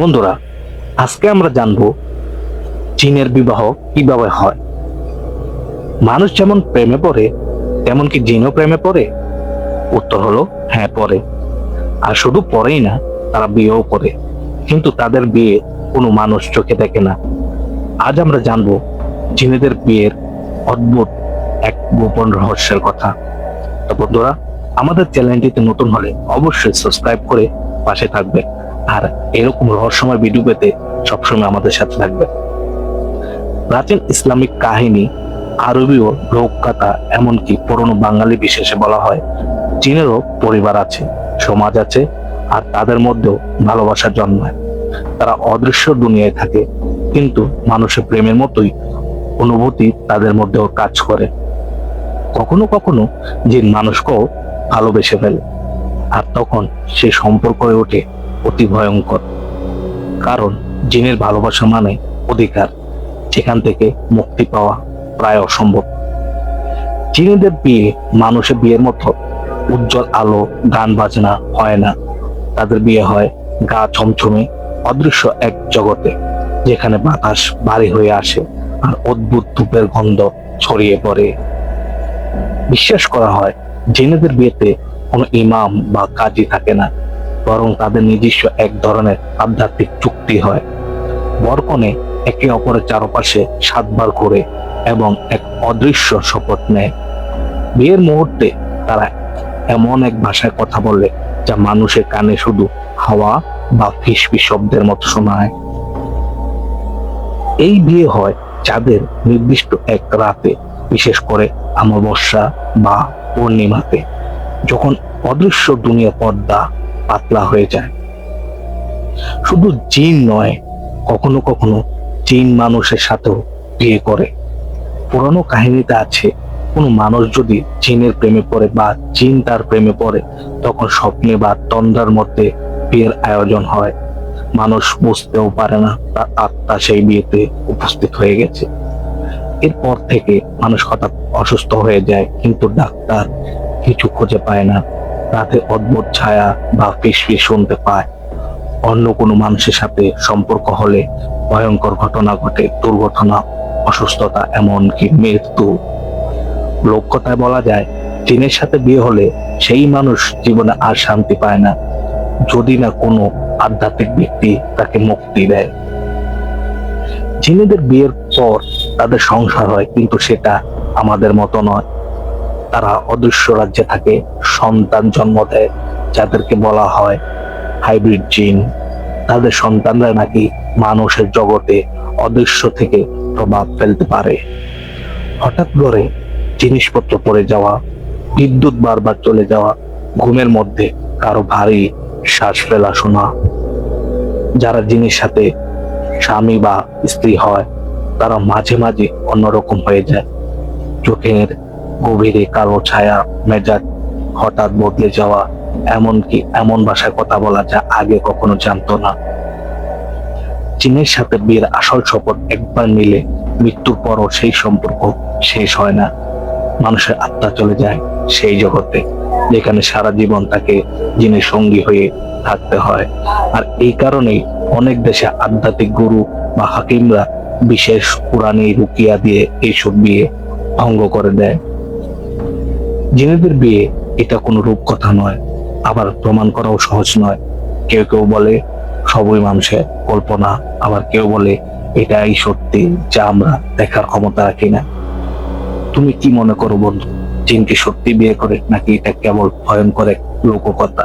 বন্ধুরা, আজকে আমরা জানব চীনের বিবাহ কীভাবে হয়। মানুষ যেমন প্রেমে পড়ে তেমন কি জিনও প্রেমে পড়ে। উত্তর হলো হ্যাঁ পড়ে। আর শুধু পড়েই না, তারা বিয়েও করে। কিন্তু তাদের বিয়ে কোনো মানুষ চোখে দেখে না। আজ আমরা জানব জিনেদের বিয়ের অদ্ভুত এক গোপন রহস্যের কথা। তো বন্ধুরা, আমাদের চ্যানেলটিতে নতুন হলে অবশ্যই সাবস্ক্রাইব করে পাশে থাকবে আর এরকম রহস্যময় ভিডিও পেতে সবসময় আমাদের সাথে থাকবে প্রাচীন ইসলামিক কাহিনী, আরবীয় লোককথা এমনকি পুরনো বাঙালি বিশেষে বলা হয়, চীনেরও পরিবার আছে, সমাজ আছে, আর তাদের মধ্যেও ভালোবাসার জন্মায়। তারা অদৃশ্য দুনিয়ায় থাকে, কিন্তু মানুষের প্রেমের মতোই অনুভূতি তাদের মধ্যেও কাজ করে। কখনো কখনো যে মানুষকেও ভালোবেসে ফেলে, আর তখন সে সম্পর্ক হয়ে ওঠে অতি ভয়ঙ্কর। কারণ জিনের ভালোবাসা মানে অধিকার, যেখান থেকে মুক্তি পাওয়া প্রায় অসম্ভব। জিনেদের বিয়ে মানুষের বিয়ের মতো উজ্জ্বল আলো, গান বাজনা হয় না। তাদের বিয়ে হয় গা ছমছমে, অদৃশ্য এক জগতে, যেখানে বাতাস ভারী হয়ে আসে আর অদ্ভুত ধূপের গন্ধ ছড়িয়ে পড়ে। বিশ্বাস করা হয়, জেনেদের বিয়েতে কোনো ইমাম বা কাজী থাকে না। বরং তাদের নিজস্ব এক ধরনের আধ্যাত্মিক চুক্তি হয়। বরকনে একে অপরের চারপাশে সাতবার ঘুরে এবং এক অদৃশ্য শপথ নেয়। বিয়ের মুহূর্তে তারা এমন এক ভাষায় কথা বলে, যা মানুষের কানে শুধু হাওয়া বা ফিসফিস শব্দের মতো শোনায়। এই বিয়ে হয় যাদের নির্দিষ্ট এক রাতে, বিশেষ করে অমাবস্যা বা পূর্ণিমাতে। যখন অদৃশ্য দুনিয়া পর্দা পাতলা হয়ে যায়। শুধু জিন নয়, কখনো কখনো জিন মানুষের সাথেও বিয়ে করে। পুরানো কাহিনীতে আছে, কোনো মানুষ যদি জিনের প্রেমে পড়ে বা জিন তার প্রেমে পড়ে, তখন স্বপ্নে বা তন্দ্রার মধ্যে বিয়ের আয়োজন হয়। মানুষ বুঝতেও পারে না, তার আত্মা সেই বিয়েতে উপস্থিত হয়ে গেছে। এরপর থেকে মানুষ হঠাৎ অসুস্থ হয়ে যায়, কিন্তু ডাক্তার কিছু খুঁজে পায় না। রাতে অদ্ভুত ছায়া বা ফিসফিস শুনতে পায়। অন্য কোনো মানুষের সাথে সম্পর্ক হলে ভয়ঙ্কর ঘটনা ঘটে, দুর্ঘটনা, অসুস্থতা, এমনকি মৃত্যু। লোককথায় বলা যায় জিনের সাথে বিয়ে হলে সেই মানুষ জীবনে আর শান্তি পায় না, যদি না কোনো আধ্যাত্মিক ব্যক্তি তাকে মুক্তি দেয়। জিনেদের বিয়ের পর তাদের সংসার হয়, কিন্তু সেটা আমাদের মতো নয়। তারা অদৃশ্য রাজ্যে থাকে, সন্তান জন্ম দেয়, যাদেরকে বলা হয় হাইব্রিড জিন তাদের সন্তানরা নাকি মানুষের জগতে অদৃশ্য থেকে প্রভাব ফেলতে পারে। হঠাৎ করে জিনিসপত্র পড়ে যাওয়া, বিদ্যুৎ বারবার চলে যাওয়া, ঘুমের মধ্যে কারও ভারী শ্বাস ফেলা শোনা। যারা জিনের সাথে স্বামী বা স্ত্রী হয়, তারা মাঝে মাঝে অন্যরকম হয়ে যায়। চোখের গভীরে কালো ছায়া, মেজাজ হঠাৎ বদলে যাওয়া, এমনকি এমন ভাষায় কথা বলা যা আগে কখনো জানতো না। চীনের সাথে বিয়ের আসল শপথ একবার মিলে মৃত্যুর পরও সেই সম্পর্ক শেষ হয় না। মানুষের আত্মা চলে যায় সেই জগতে, যেখানে সারা জীবন তাকে জিনের সঙ্গী হয়ে থাকতে হয়। আর এই কারণেই অনেক দেশে আধ্যাত্মিক গুরু বা হাকিমরা বিশেষ কোরআনী রুকিয়া দিয়ে এইসব বিয়ে ভঙ্গ করে দেয়। জিনেদের বিয়ে এটা কোনো রূপ কথা নয়, আবার প্রমাণ করাও সহজ নয়। কেউ কেউ বলে, সবই মানুষের কল্পনা, আবার কেউ বলে, এটাই সত্যি যা আমরা দেখার ক্ষমতা রাখি না। তুমি কি মনে করো বন্ধু, জিনকে সত্যি বিয়ে করে নাকি এটা কেবল ভয়ঙ্কর এক লোককথা?